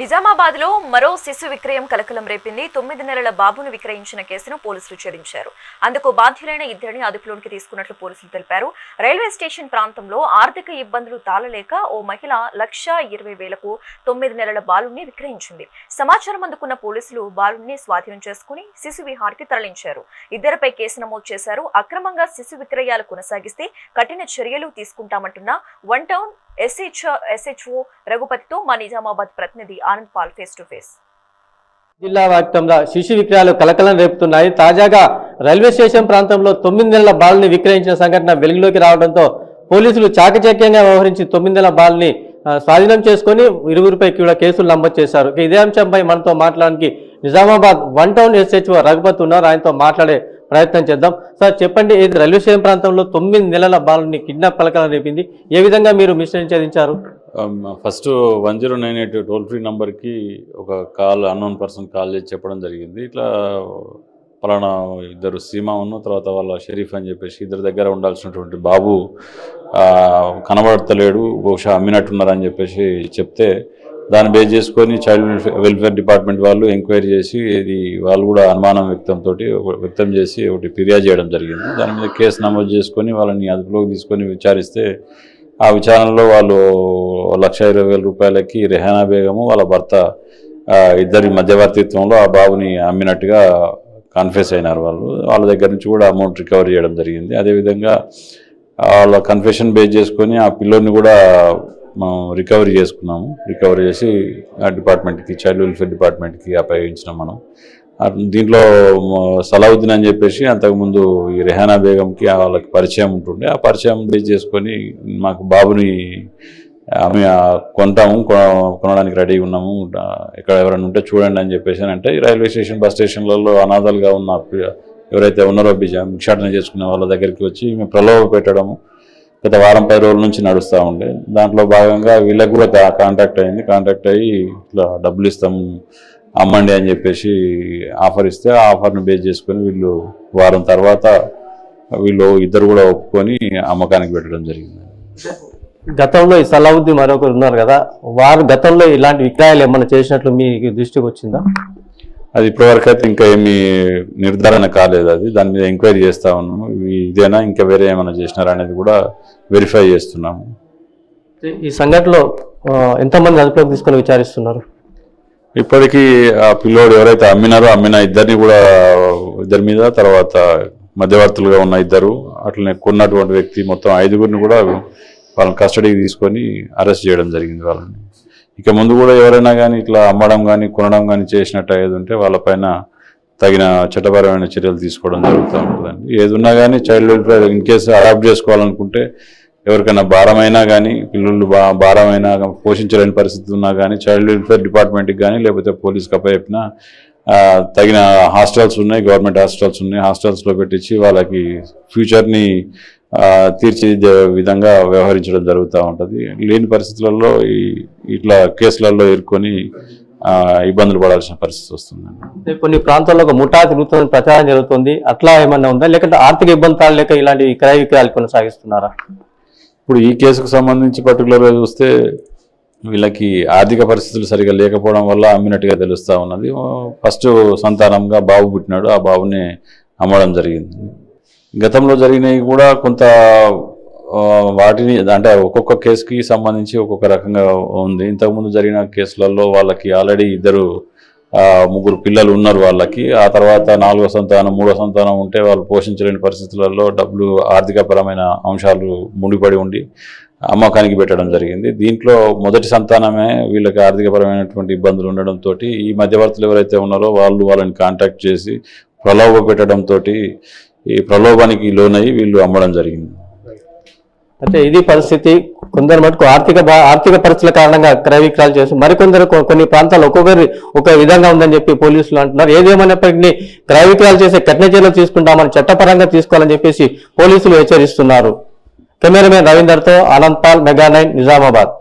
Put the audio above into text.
నిజామాబాద్లో మరో శిశు విక్రయం కలకలం రేపింది. తొమ్మిది నెలల బాబును విక్రయించిన కేసును పోలీసులు ఛేదించారు. అందుకు బాధ్యులైన ఇద్దరిని అదుపులోకి తీసుకున్నట్లు పోలీసులు తెలిపారు. రైల్వే స్టేషన్ ప్రాంతంలో ఆర్థిక ఇబ్బందులు తాళలేక ఓ మహిళ లక్ష ఇరవై వేలకు తొమ్మిది నెలల బాలుని విక్రయించింది. సమాచారం అందుకున్న పోలీసులు బాలుని స్వాధీనం చేసుకుని శిశు విహార్కి తరలించారు. ఇద్దరిపై కేసు నమోదు చేశారు. అక్రమంగా శిశు విక్రయాలు కొనసాగిస్తే కఠిన చర్యలు తీసుకుంటామంటున్న వన్ టౌన్ ఎస్హెచ్ ఎస్హెచ్ఓ రఘుపతితో మా నిజామాబాద్ ప్రతినిధి Anand Paul face to face జిల్లా వ్యాప్తంగా శిశు విక్రయాలు కలకలం రేపుతున్నాయి. తాజాగా రైల్వే స్టేషన్ ప్రాంతంలో తొమ్మిది నెలల బాలుని విక్రయించిన సంఘటన వెలుగులోకి రావడంతో పోలీసులు చాకచక్యంగా వ్యవహరించి తొమ్మిది నెలల బాలుని స్వాధీనం చేసుకుని ఇరువురిపై కూడా కేసులు నమోదు చేశారు. ఇదే అంశంపై మనతో మాట్లాడడానికి Nizamabad one town SHO Raghupathi ఉన్నారు. ఆయనతో మాట్లాడే ప్రయత్నం చేద్దాం. సార్ చెప్పండి ఇది రైల్వే స్టేషన్ ప్రాంతంలో తొమ్మిది నెలల బాలుని కిడ్నాప్ కలకలం రేపింది? ఏ విధంగా మీరు mission ఛేదించారు first one zero nine eight toll free నెంబర్కి ఒక కాల్ అన్నోన్ పర్సన్ కాల్ చేసి చెప్పడం జరిగింది. ఇట్లా పలానా ఇద్దరు సీమా ఉన్న తర్వాత వాళ్ళ షరీఫ్ అని చెప్పేసి ఇద్దరి దగ్గర ఉండాల్సినటువంటి బాబు కనబడతలేడు బహుశా అమ్మినట్టున్నారని చెప్పేసి చెప్తే దాన్ని బేస్ చేసుకొని చైల్డ్ వెల్ఫేర్ డిపార్ట్మెంట్ వాళ్ళు ఎంక్వైరీ చేసి ఇది వాళ్ళు కూడా అనుమానం వ్యక్తంతో వ్యక్తం చేసి ఒకటి ఫిర్యాదు చేయడం జరిగింది. దాని మీద కేసు నమోదు చేసుకొని వాళ్ళని అదుపులోకి తీసుకొని విచారిస్తే ఆ విచారణలో వాళ్ళు లక్ష ఇరవై వేల రూపాయలకి రెహానా బేగము వాళ్ళ భర్త ఇద్దరి మధ్యవర్తిత్వంలో ఆ బాబుని అమ్మినట్టుగా కన్ఫ్యూస్ అయినారు వాళ్ళు. వాళ్ళ దగ్గర నుంచి కూడా అమౌంట్ రికవరీ చేయడం జరిగింది. అదేవిధంగా వాళ్ళ కన్ఫెషన్ బేస్ చేసుకొని ఆ పిల్లోని కూడా మనం రికవరీ చేసుకున్నాము. రికవరీ చేసి ఆ డిపార్ట్మెంట్కి చైల్డ్ వెల్ఫేర్ డిపార్ట్మెంట్కి అప్పగించినాం మనం. దీంట్లో సలావుద్దీన్ అని చెప్పేసి అంతకుముందు ఈ రెహానా బేగంకి వాళ్ళకి పరిచయం ఉంటుండే. ఆ పరిచయం బేస్ చేసుకొని మాకు బాబుని ఆమె కొంటాము కొ- కొనడానికి రెడీగా ఉన్నాము. ఇక్కడ ఎవరైనా ఉంటే చూడండి అని చెప్పేసి అంటే ఈ రైల్వే స్టేషన్ బస్ స్టేషన్లలో అనాథాలుగా ఉన్న ఎవరైతే ఉన్నారో బిజ భిక్షాటన చేసుకునే వాళ్ళ దగ్గరికి వచ్చి మేము ప్రలోభ పెట్టడము. గత వారం పది రోజుల నుంచి నడుస్తూ ఉండే. దాంట్లో భాగంగా వీళ్ళకు కూడా కాంటాక్ట్ అయింది. కాంటాక్ట్ అయ్యి ఇట్లా డబ్బులు ఇస్తాము అమ్మండి అని చెప్పేసి ఆఫర్ ఇస్తే ఆ ఆఫర్ని బేస్ చేసుకొని వీళ్ళు వారం తర్వాత వీళ్ళు ఇద్దరు కూడా ఒప్పుకొని అమ్మకానికి పెట్టడం జరిగింది. గతంలో ఈ సలావుద్దీన్ మరొకరు ఉన్నారు కదా. వారు గతంలో ఇలాంటి విక్రయాలు ఏమన్నా చేసినట్లు మీ దృష్టికి వచ్చిందా? అది ఇప్పటివరకు అయితే ఇంకా ఏమీ నిర్ధారణ కాలేదు అది. దాని మీద ఎంక్వైరీ చేస్తా ఉన్నాము. ఇదేనా? ఇంకా వేరే ఏమైనా చేసినారా అనేది కూడా వెరిఫై చేస్తున్నాము. ఈ సంఘటనలో ఎంతమంది అదుపులోకి తీసుకొని విచారిస్తున్నారు? ఇప్పటికీ ఆ పిల్లోడు ఎవరైతే అమ్మినారో అమ్మిన ఇద్దరిని కూడా ఇద్దరి మీద తర్వాత మధ్యవర్తులుగా ఉన్న ఇద్దరు అట్లనే కొన్నటువంటి వ్యక్తి మొత్తం ఐదుగురిని కూడా వాళ్ళని కస్టడీకి తీసుకొని అరెస్ట్ చేయడం జరిగింది వాళ్ళని. ఇక ముందు కూడా ఎవరైనా కానీ ఇట్లా అమ్మడం కానీ కొనడం కానీ చేసినట్టు ఏది ఉంటే వాళ్ళపైన తగిన చట్టపరమైన చర్యలు తీసుకోవడం జరుగుతూ ఉంటుందండి. ఏది ఉన్నా కానీ child welfare in case adopt చేసుకోవాలనుకుంటే ఎవరికైనా భారమైనా కానీ పిల్లలు బా భారమైనా పోషించలేని పరిస్థితి ఉన్నా కానీ చైల్డ్ వెల్ఫేర్ డిపార్ట్మెంట్కి కానీ లేకపోతే పోలీస్కి అప్పచెప్పిన తగిన హాస్టల్స్ ఉన్నాయి గవర్నమెంట్ హాస్టల్స్ ఉన్నాయి. హాస్టల్స్లో పెట్టించి వాళ్ళకి ఫ్యూచర్ని తీర్చిదిద్దే విధంగా వ్యవహరించడం జరుగుతూ ఉంటుంది. లేని పరిస్థితులలో ఈ ఇట్లా కేసులలో ఇరుక్కొని ఆ, ఇబ్బందులు పడాల్సిన పరిస్థితి వస్తుందండి. అంటే కొన్ని ప్రాంతాల్లో ఒక ముఠా తిరుగుతుంది ప్రచారం జరుగుతుంది. అట్లా ఏమన్నా ఉందా? లేకుంటే ఆర్థిక ఇబ్బందులు లేక ఇలాంటి క్రయ విక్రయాలు కొనసాగిస్తున్నారా? ఇప్పుడు ఈ కేసుకు సంబంధించి పర్టికులర్గా చూస్తే వీళ్ళకి ఆర్థిక పరిస్థితులు సరిగా లేకపోవడం వల్ల అమ్మినట్టుగా తెలుస్తూ ఉన్నది. ఫస్ట్ సంతానంగా బాబు పుట్టినాడు. ఆ బాబుని అమ్మడం జరిగింది. గతంలో జరిగినవి కూడా కొంత వాటిని అంటే ఒక్కొక్క కేసుకి సంబంధించి ఒక్కొక్క రకంగా ఉంది. ఇంతకుముందు జరిగిన కేసులలో వాళ్ళకి ఆల్రెడీ ఇద్దరు ముగ్గురు పిల్లలు ఉన్నారు వాళ్ళకి. ఆ తర్వాత నాలుగో సంతానం మూడో సంతానం ఉంటే వాళ్ళు పోషించలేని పరిస్థితులలో డబ్బులు ఆర్థికపరమైన అంశాలు ముడిపడి ఉండి అమ్మకానికి పెట్టడం జరిగింది. దీంట్లో మొదటి సంతానమే వీళ్ళకి ఆర్థికపరమైనటువంటి ఇబ్బందులు ఉండడంతో ఈ మధ్యవర్తులు ఎవరైతే ఉన్నారో వాళ్ళు వాళ్ళని కాంటాక్ట్ చేసి ప్రలోభ పెట్టడంతో ఈ ప్రలోభానికి లోనయ్యి వీళ్ళు అమ్మడం జరిగింది. అంటే ఇది పరిస్థితి. కొందరు మటుకు ఆర్థిక ఆర్థిక పరిస్థితుల కారణంగా క్రయ విక్రయాలు చేసి మరికొందరు కొన్ని ప్రాంతాలు ఒక్కొక్కరి ఒక విధంగా ఉందని చెప్పి పోలీసులు అంటున్నారు. ఏదేమైనప్పటికీ క్రయ విక్రయాలు చేసే కఠిన చర్యలు తీసుకుంటామని చట్టపరంగా తీసుకోవాలని చెప్పేసి పోలీసులు హెచ్చరిస్తున్నారు. కెమెరామెన్ రవీందర్తో ఆనంద్ పాల్ మెగా నైన్ నిజామాబాద్.